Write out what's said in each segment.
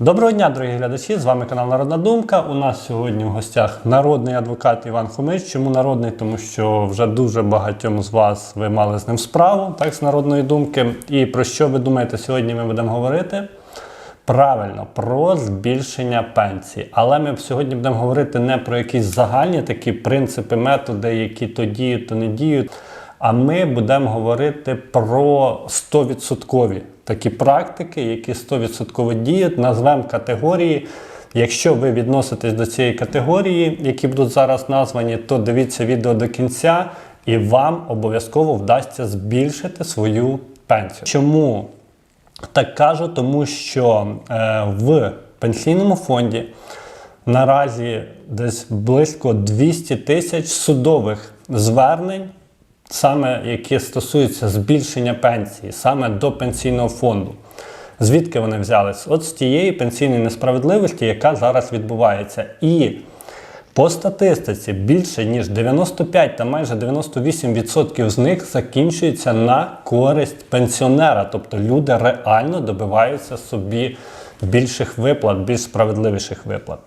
Доброго дня, дорогі глядачі! З вами канал Народна Думка. У нас сьогодні в гостях народний адвокат Іван Хомич. Чому народний? Тому що вже дуже багатьом з вас ви мали з ним справу, так, з народної думки. І про що ви думаєте, сьогодні ми будемо говорити? Правильно, про збільшення пенсії. Але ми сьогодні будемо говорити не про якісь загальні такі принципи, методи, які то діють, то не діють. А ми будемо говорити про 100% такі практики, які 100% діють. Назвемо категорії. Якщо ви відноситесь до цієї категорії, які будуть зараз названі, то дивіться відео до кінця, і вам обов'язково вдасться збільшити свою пенсію. Чому так кажу? Тому що е, в пенсійному фонді наразі десь близько 200 тисяч судових звернень, саме які стосуються збільшення пенсії, саме до пенсійного фонду. Звідки вони взялись? От з тієї пенсійної несправедливості, яка зараз відбувається. І по статистиці більше ніж 95 та майже 98% з них закінчується на користь пенсіонера. Тобто люди реально добиваються собі більших виплат, більш справедливіших виплат.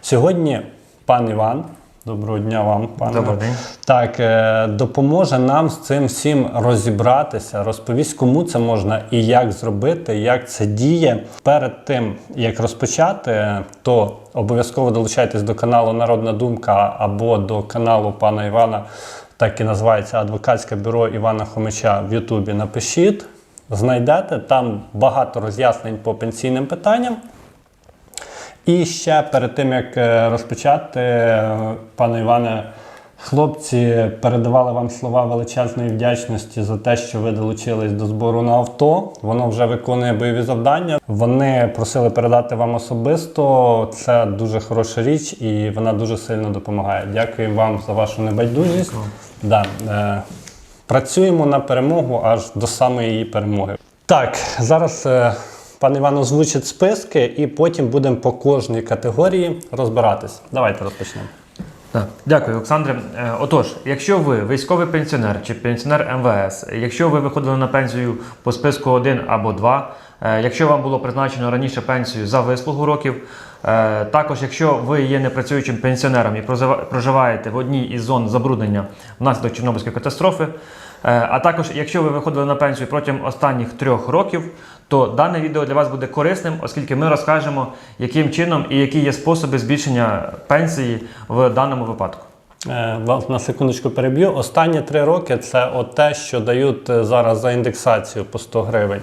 Сьогодні пан Іван, доброго дня вам, пане. Добрий день. Так, е, допоможе нам з цим всім розібратися, розповість, кому це можна і як зробити, як це діє. Перед тим як розпочати, то обов'язково долучайтесь до каналу Народна Думка або до каналу пана Івана, так і називається Адвокатське бюро Івана Хомича в Ютубі. Напишіть, знайдете там багато роз'яснень по пенсійним питанням. І ще перед тим як е, розпочати, е, пане Іване, хлопці передавали вам слова величезної вдячності за те, що ви долучились до збору на авто. Воно вже виконує бойові завдання. Вони просили передати вам особисто. Це дуже хороша річ, і вона дуже сильно допомагає. Дякую вам за вашу небайдужість. Да, е, працюємо на перемогу аж до самої її перемоги. Так, зараз. е, Пан Іван озвучить списки, і потім будемо по кожній категорії розбиратись. Давайте розпочнемо. Так, дякую, Олександре. Е, Отож, якщо ви військовий пенсіонер чи пенсіонер МВС, якщо ви виходили на пенсію по списку 1 або 2, е, якщо вам було призначено раніше пенсію за вислугу років, е, також якщо ви є непрацюючим пенсіонером і проживаєте в одній із зон забруднення внаслідок Чорнобильської катастрофи, а також якщо ви виходили на пенсію протягом останніх трьох років, то дане відео для вас буде корисним, оскільки ми розкажемо, яким чином і які є способи збільшення пенсії в даному випадку. Е, Вас на секундочку переб'ю. Останні три роки це от те, що дають е, зараз за індексацію по 100 гривень.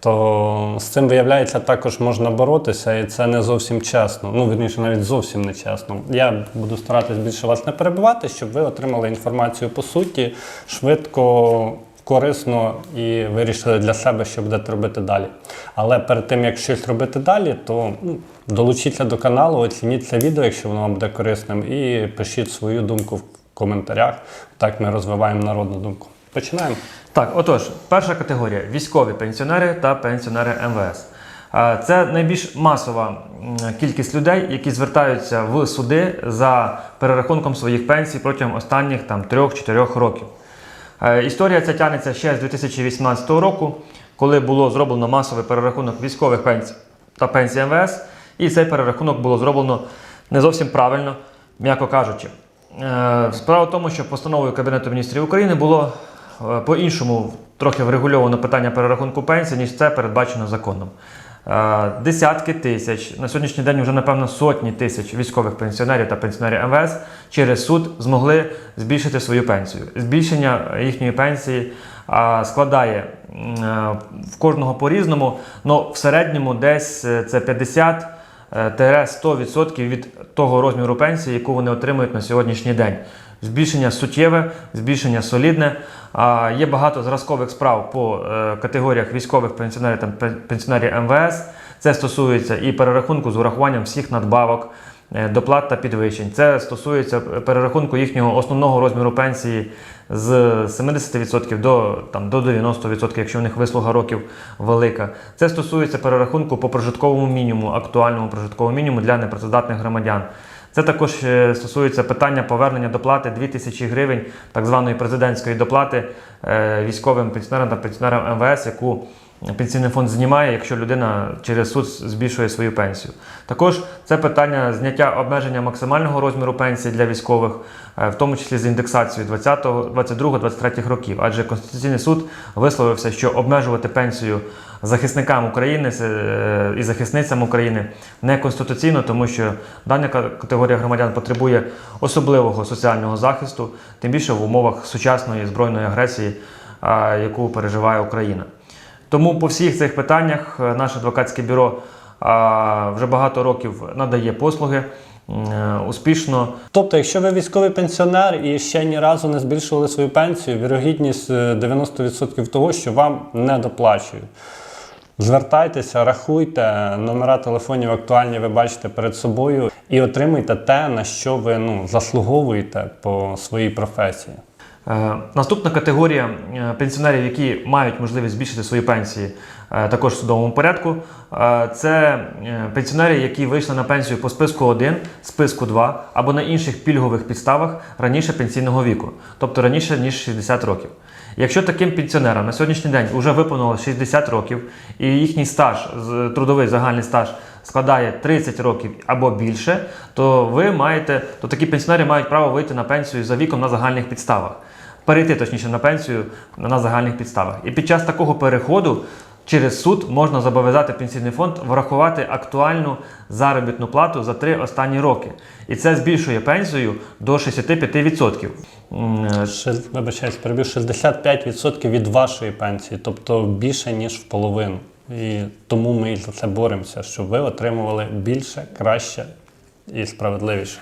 То з цим виявляється також можна боротися, і це не зовсім чесно. Ну, вірніше, навіть зовсім не чесно. Я буду старатись більше вас не перебивати, щоб ви отримали інформацію по суті швидко, корисно і вирішили для себе, що будете робити далі. Але перед тим як щось робити далі, то ну, долучіться до каналу, оцініть це відео, якщо воно вам буде корисним, і пишіть свою думку в коментарях. Так ми розвиваємо народну думку. Починаємо. Так, отож, перша категорія військові пенсіонери та пенсіонери МВС. Це найбільш масова кількість людей, які звертаються в суди за перерахунком своїх пенсій протягом останніх там 3-4 років. Е, Історія ця тягнеться ще з 2018 року, коли було зроблено масовий перерахунок військових пенсій та пенсій МВС, і цей перерахунок було зроблено не зовсім правильно, м'яко кажучи. Е, Справа в тому, що постановою Кабінету міністрів України було е, по-іншому трохи врегульовано питання перерахунку пенсій, ніж це передбачено законом. Е, Десятки тисяч, на сьогоднішній день вже напевно сотні тисяч військових пенсіонерів та пенсіонерів МВС через суд змогли збільшити свою пенсію. Збільшення їхньої пенсії складає е, в кожного по-різному, але в середньому десь е, це 50 е, 100% від того розміру пенсії, яку вони отримують на сьогоднішній день. Збільшення суттєве, збільшення солідне. А, Є багато зразкових справ по е, категоріях військових пенсіонерів та пенсіонерів МВС. Це стосується і перерахунку з урахуванням всіх надбавок, е, доплат та підвищень. Це стосується перерахунку їхнього основного розміру пенсії з 70% до, там, до 90%, якщо в них вислуга років велика. Це стосується перерахунку по прожитковому мінімуму, актуальному прожитковому мінімуму для непрацездатних громадян. Це також е, стосується питання повернення доплати 2000 гривень, так званої президентської доплати е, військовим пенсіонерам та пенсіонерам МВС, яку пенсійний фонд знімає, якщо людина через суд збільшує свою пенсію. Також це питання зняття обмеження максимального розміру пенсії для військових, е, в тому числі з індексацією 20, 22, 23 років. Адже Конституційний суд висловився, що обмежувати пенсію захисникам України е, і захисницям України не конституційно, тому що дана категорія громадян потребує особливого соціального захисту, тим більше в умовах сучасної збройної агресії, яку переживає Україна. Тому по всіх цих питаннях е, наше адвокатське бюро вже багато років надає послуги е, успішно. Тобто, якщо ви військовий пенсіонер і ще ні разу не збільшували свою пенсію, вірогідність е, 90% того, що вам не доплачують. Звертайтеся, рахуйте, номера телефонів актуальні ви бачите перед собою і отримуйте те, на що ви ну, заслуговуєте по своїй професії. Е, Наступна категорія е, пенсіонерів, які мають можливість збільшити свої пенсії е, також в судовому порядку, це пенсіонери, які вийшли на пенсію по списку 1, списку 2 або на інших пільгових підставах раніше пенсійного віку, тобто раніше ніж 60 років. Якщо таким пенсіонерам на сьогоднішній день вже виповнилось 60 років і їхній стаж, трудовий загальний стаж складає 30 років або більше, то ви маєте, то такі пенсіонери мають право вийти на пенсію за віком на загальних підставах, перейти точніше на пенсію на загальних підставах. І під час такого переходу через суд можна зобов'язати пенсійний фонд врахувати актуальну заробітну плату за три останні роки. І це збільшує пенсію до 65%. М, е, Ши- Вибачаюсь, перебив 65% від вашої пенсії, тобто більше, ніж в половину. І тому ми за це боремося, щоб ви отримували більше, краще і справедливіше.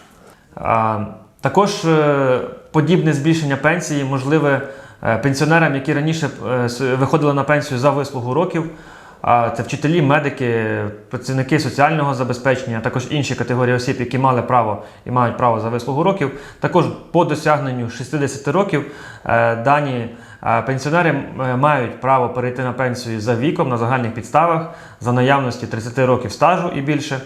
А, також е, подібне збільшення пенсії можливе е, пенсіонерам, які раніше е, виходили на пенсію за вислугу років. Це вчителі, медики, працівники соціального забезпечення, а також інші категорії осіб, які мали право і мають право за вислугу років. Також по досягненню 60 років дані пенсіонери мають право перейти на пенсію за віком на загальних підставах за наявності 30 років стажу і більше.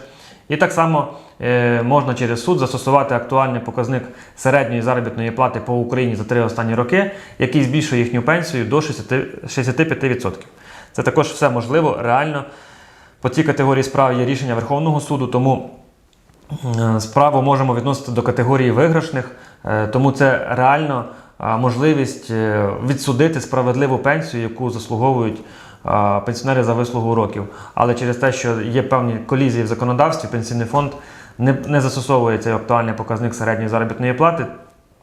І так само е, можна через суд застосувати актуальний показник середньої заробітної плати по Україні за три останні роки, який збільшує їхню пенсію до 65%. Це також все можливо реально. По цій категорії справ є рішення Верховного суду, тому е, справу можемо відносити до категорії виграшних, е, тому це реально можливість відсудити справедливу пенсію, яку заслуговують пенсіонери за вислугу років. Але через те, що є певні колізії в законодавстві, пенсійний фонд не, не застосовує цей актуальний показник середньої заробітної плати,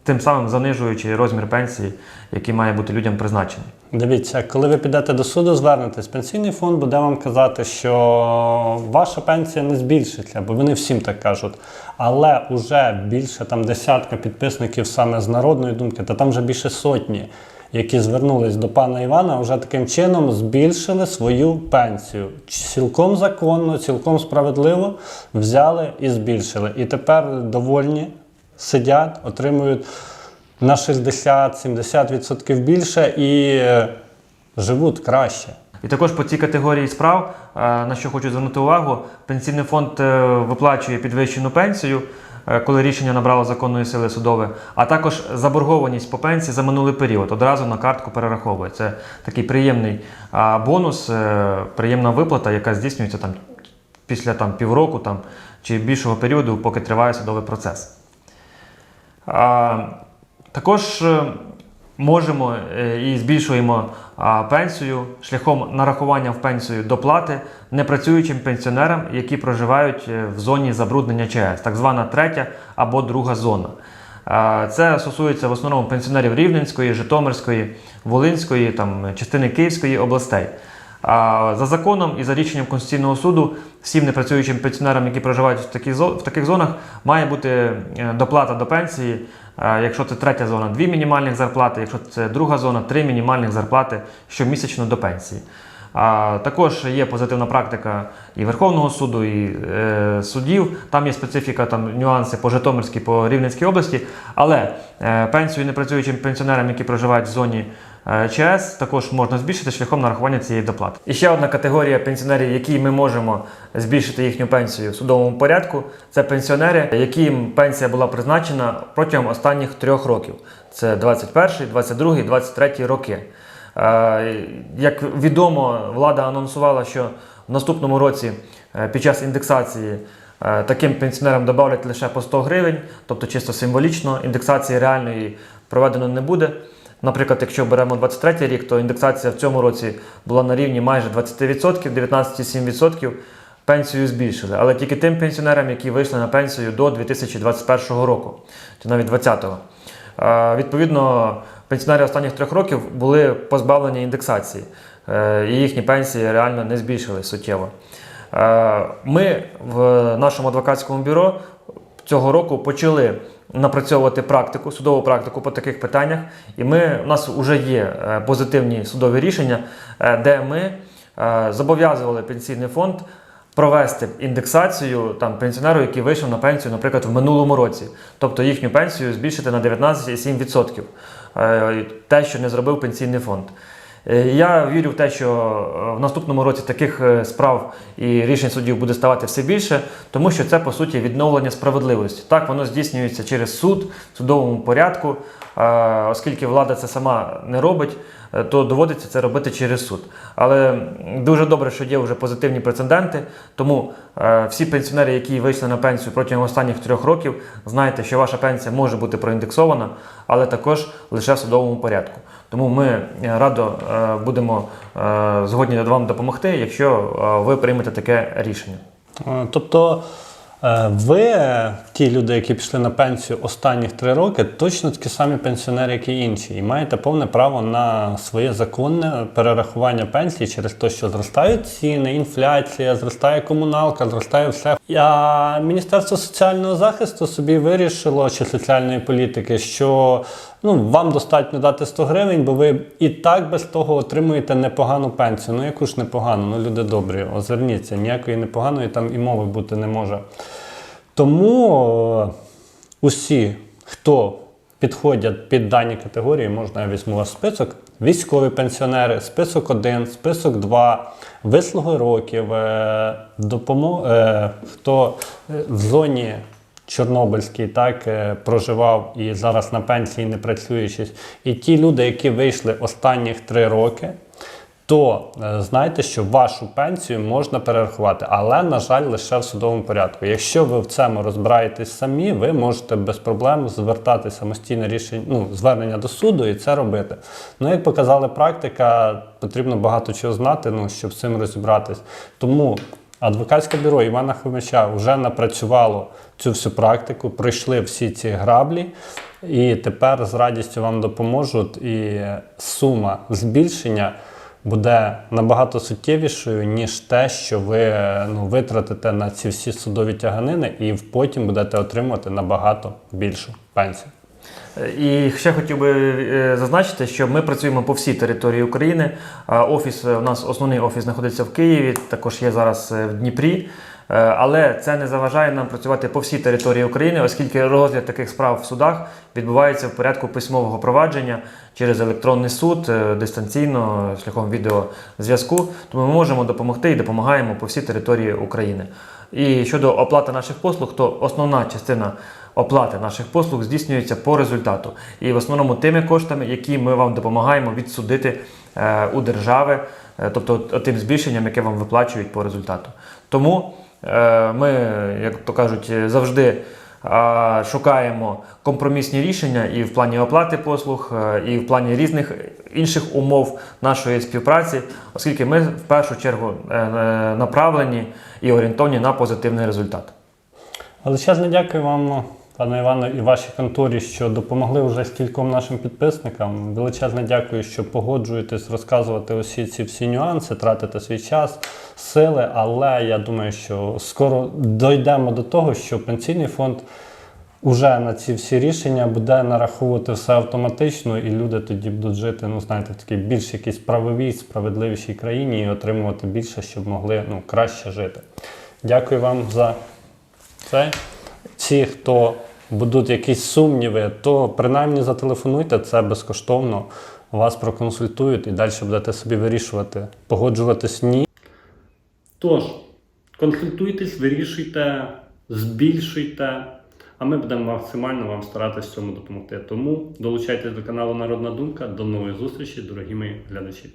тим самим занижуючи розмір пенсії, який має бути людям призначений. Дивіться, коли ви підете до суду, звернетесь, пенсійний фонд буде вам казати, що ваша пенсія не збільшиться, бо вони всім так кажуть. Але вже більше там десятка підписників саме з народної думки, та там вже більше сотні, які звернулись до пана Івана, вже таким чином збільшили свою пенсію. Цілком законно, цілком справедливо взяли і збільшили. І тепер довольні сидять, отримують на 60-70% більше і е, живуть краще. І також по цій категорії справ, е, на що хочу звернути увагу, пенсійний фонд е, виплачує підвищену пенсію, коли рішення набрало законної сили судове, а також заборгованість по пенсії за минулий період одразу на картку перераховує. Це такий приємний бонус, е, приємна виплата, яка здійснюється там після там, півроку там, чи більшого періоду, поки триває судовий процес. Також е, можемо е, і збільшуємо пенсію шляхом нарахування в пенсію доплати непрацюючим пенсіонерам, які проживають е, в зоні забруднення ЧАЕС, так звана третя або друга зона. Це стосується в основному пенсіонерів Рівненської, Житомирської, Волинської, там, частини Київської областей. За законом і за рішенням Конституційного суду всім непрацюючим пенсіонерам, які проживають в таких, в таких зонах, має бути е, доплата до пенсії. Е, Якщо це третя зона, дві мінімальних зарплати, якщо це друга зона, три мінімальних зарплати щомісячно до пенсії. А також є позитивна практика і Верховного суду, і е, судів. Там є специфіка, там нюанси по Житомирській, по Рівненській області. Але е, пенсію непрацюючим пенсіонерам, які проживають в зоні ЧС, також можна збільшити шляхом нарахування цієї доплати. І ще одна категорія пенсіонерів, які ми можемо збільшити їхню пенсію в судовому порядку, це пенсіонери, яким пенсія була призначена протягом останніх трьох років. Це 21, 22, 23 роки. Е, Як відомо, влада анонсувала, що в наступному році е, під час індексації е, таким пенсіонерам додавлять лише по 100 гривень, тобто чисто символічно. Індексації реальної проведено не буде. Наприклад, якщо беремо 23 рік, то індексація в цьому році була на рівні майже 20%, 19,7% пенсію збільшили. Але тільки тим пенсіонерам, які вийшли на пенсію до 2021 року, чи навіть 2020-го. Е, Відповідно, пенсіонери останніх трьох років були позбавлені індексації, е, і їхні пенсії реально не збільшили суттєво. Е, Ми в нашому адвокатському бюро цього року почали напрацьовувати практику, судову практику по таких питаннях, і ми, у нас вже є е, позитивні судові рішення, е, де ми е, зобов'язували пенсійний фонд провести індексацію там пенсіонеру, який вийшов на пенсію, наприклад, в минулому році, тобто їхню пенсію збільшити на 19,7%. Е, Те, що не зробив пенсійний фонд. Е, Я вірю в те, що е, в наступному році таких е, справ і рішень судів буде ставати все більше, тому що це по суті відновлення справедливості. Так воно здійснюється через суд в судовому порядку, оскільки влада це сама не робить, то доводиться це робити через суд. Але дуже добре, що є вже позитивні прецеденти. Тому всі пенсіонери, які вийшли на пенсію протягом останніх трьох років, знайте, що ваша пенсія може бути проіндексована, але також лише в судовому порядку. Тому ми е, радо е, будемо е, згодні вам допомогти, якщо ви приймете таке рішення. Тобто ви, ті люди, які пішли на пенсію останніх три роки, точно такі самі пенсіонери, як і інші, і маєте повне право на своє законне перерахування пенсії через те, що зростають ціни, інфляція, зростає комуналка, зростає все. А Міністерство соціального захисту собі вирішило чи соціальної політики, що ну, вам достатньо дати 100 гривень, бо ви і так без того отримуєте непогану пенсію. Ну яку ж непогану, ну люди добрі, озирніться, ніякої непоганої там і мови бути не може. Тому е, усі, хто підходять під дані категорії, можна я візьму ваш список. Військові пенсіонери, список 1, список 2, вислуги років, е, допомо... е, хто е, в зоні Чорнобильській так проживав і зараз на пенсії не працюючись. І ті люди, які вийшли останніх три роки, то е, знайте, що вашу пенсію можна перерахувати, але, на жаль, лише в судовому порядку. Якщо ви в цьому розбираєтесь самі, ви можете без проблем звертати самостійне рішення, ну, звернення до суду і це робити. Ну, як показала практика, потрібно багато чого знати, ну, щоб з цим розібратись. Тому адвокатське бюро Івана Хомича вже напрацювало цю всю практику, пройшли всі ці граблі. І тепер з радістю вам допоможуть. І сума збільшення буде набагато суттєвішою, ніж те, що ви ну, витратите на ці всі судові тяганини, і потім будете отримувати набагато більшу пенсію. І ще хотів би е, зазначити, що ми працюємо по всій території України. Офіс у нас основний офіс знаходиться в Києві, також є зараз е, в Дніпрі. Е, Але це не заважає нам працювати по всій території України, оскільки розгляд таких справ в судах відбувається в порядку письмового провадження через електронний суд, е, дистанційно, шляхом відеозв'язку. Тому ми можемо допомогти і допомагаємо по всій території України. І щодо оплати наших послуг, то основна частина оплати наших послуг здійснюється по результату. І в основному тими коштами, які ми вам допомагаємо відсудити е, у держави, тобто тим збільшенням, яке вам виплачують по результату. Тому ми, як то кажуть, е, завжди шукаємо компромісні рішення і в плані оплати послуг, е, і в плані різних інших умов нашої співпраці, оскільки ми в першу чергу е, е, направлені і орієнтовані на позитивний результат. Величезне дякую вам, пане Івано, і вашій конторі, що допомогли вже скільком нашим підписникам. Величезне дякую, що погоджуєтесь розказувати усі ці всі нюанси, тратите свій час, сили. Але я думаю, що скоро дійдемо до того, що пенсійний фонд. Уже на ці всі рішення буде нараховувати все автоматично, і люди тоді будуть жити, ну знаєте, в такій більш якійсь правовій, справедливішій країні і отримувати більше, щоб могли ну, краще жити. Дякую вам за це. Ті, хто будуть якісь сумніви, то принаймні зателефонуйте, це безкоштовно. Вас проконсультують і далі будете собі вирішувати, погоджуватись ні. Тож, консультуйтесь, вирішуйте, збільшуйте, А ми будемо максимально вам старатися цьому допомогти. Тому долучайтесь до каналу Народна Думка. До нової зустрічі, дорогі мої глядачі.